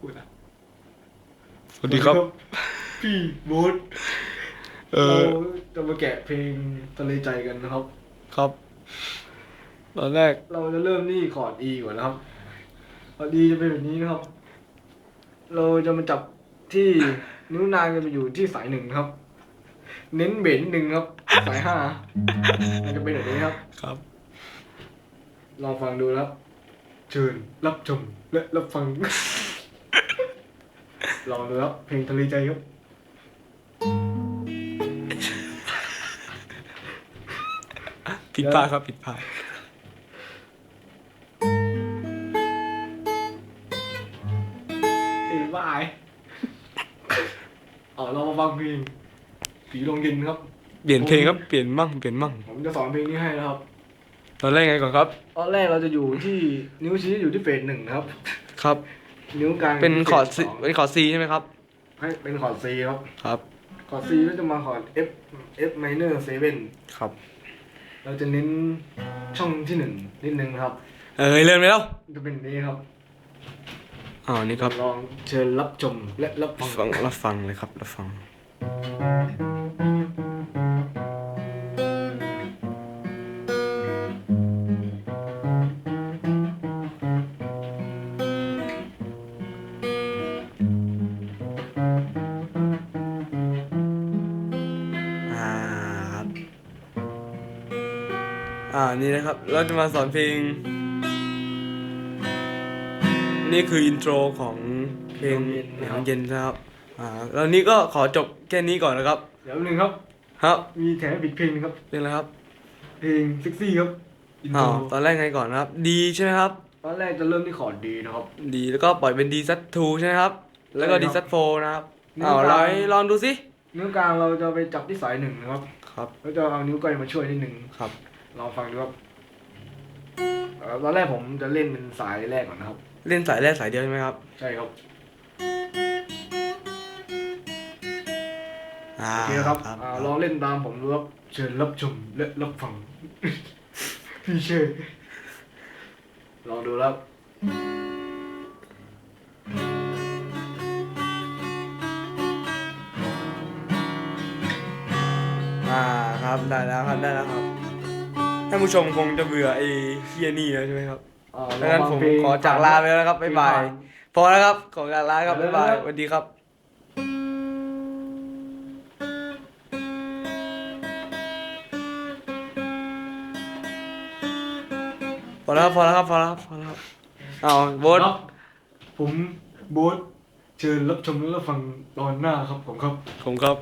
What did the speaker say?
พูดนะสวัสดีครับ พี่โบ๊ทเอเราอจะมาแกะเพลงทะเลใจกันนะครับ ครับ ตอนแรกเราจะเริ่มที่คอร์ด E ก่อนนะครับคอร์ด E จะเป็นแบบนี้นะครับ เราจะมาจับที่นิ้วนางจะไปอยู่ที่สายหนึ่งครับ เน้นเบสนิดหนึ่งครับ สายห้ามันจะเป็นแบบนี้ครับ ครับ ลองฟังดูนะครับเชิญรับชมและรับฟัง ลองดูครับเพลงทะเลใจครับผิดพลาดครับผิดพลาดเอ้ยบ้าไอ้เอาเรามาฟังเพลงผีลงดินครับ เปลี่ยนเพลงครับเปลี่ยนมั่งเปลี่ยนมั่งผมจะสอนเพลงนี้ให้นะครับ ตอนแรกไงก่อนครับ ตอนแรกเราจะอยู่ที่นิ้วชี้อยู่ที่เฟสหนึ่งนะครับ ครับ นิ้วกลางเป็นคอร์ดซีซีเป็นคอร์ดซีใช่ไหมครับ ให้เป็นคอร์ด C ครับครับคอร์ด C ก็จะมาคอร์ด F F minor 7ครับ เราจะเน้นช่องที่หนึ่งนิดนึงนะครับ เอ้ยเริ่มไปแล้วจะเป็นนี้ครับอ๋อนี่ครับลองเชิญรับชมและรับฟังฟังรับฟังเลยครับรับฟัง อ่านี่นะครับ เราจะมาสอนเพลง นี่คืออินโทรของเพลงเหนียวเย็นนะครับ อ่าแล้วนี้ก็ขอจบแค่นี้ก่อนนะครับ เดี๋ยวหนึ่งครับ ครับ มีแถมอีกเพลงหนึงครับ เพลงอะไรครับ เพลงเซ็กซี่ครับอินโทอ๋อรตอนแรกไงก่อนนะครับ ดีใช่ไหมครับ ตอนแรกจะเริ่มที่คอร์ดดีนะครับ ดีแล้วก็ปล่อยเป็นดีซัตทูใช่ไหมครับ แล้วก็ใช่ครับดีซัตโฟนะครับนิ้วอ้าวกลางลองลองดูสินิ้วกลางเราจะไปจับที่สายหนึ่งนะครับ ครับ แล้วจะเอานิ้วก้อยมาช่วยนิดหนึ่งครับ ลองฟังดูครับเอ่อตอนแรกผมจะเล่นเป็นสายแรกก่อนนะครับ เล่นสายแรกสายเดียวใช่ไหมครับ ใช่ครับ อ่าโอเคครับครับอ่าลองเล่นตามผมดูครับ เชิญรับชมและรับฟัง พี่เชยลองดูแล้วอ่าครับได้แล้วครับได้แล้วครับ ท่านผู้ชมคงจะเบื่อไอ้เฮียนี่แล้วใช่ไหมครับอ่าดังนั้นลผองมฟังเพลงขอจากลาไปแล้วนะครับบ๊ายบายพอแล้วครับขอจากลาครับไปแล้วบ๊ายบายนะครับสวัสดีครับพอแล้วครับพอแล้วครับพอแล้วครับพอแล้วครับเอาโบทครับผมโบ๊ทเชิญรับชมและรับฟังตอนหน้าครับผมครับ ผมครับ